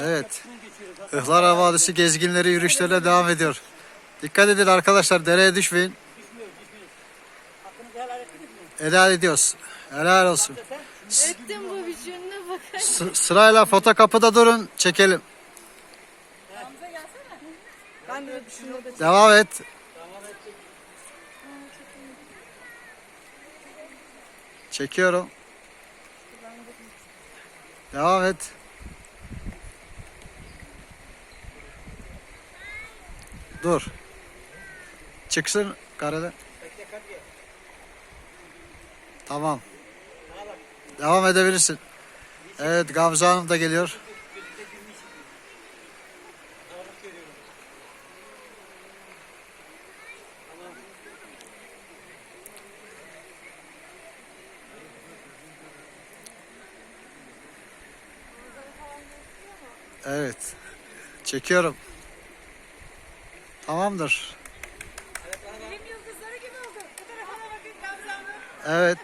Evet. Ihlara Vadisi gezginleri yürüyüşlerine devam ediyor. Dikkat edin arkadaşlar dereye düşmeyin. Helal ediyoruz. Helal olsun. Ettim bu biçimine bakar. S- sırayla foto kapıda durun çekelim. Ben de şunu Devam et. Çekiyorum. Devam et. Dur. Çıksın karede. Tamam. Devam edebilirsin. Evet Gamze Hanım da geliyor. Evet. Çekiyorum. Tamamdır. Film yıldızları gibi oldu. Bu tarafa bakın Gamze Hanım. Evet.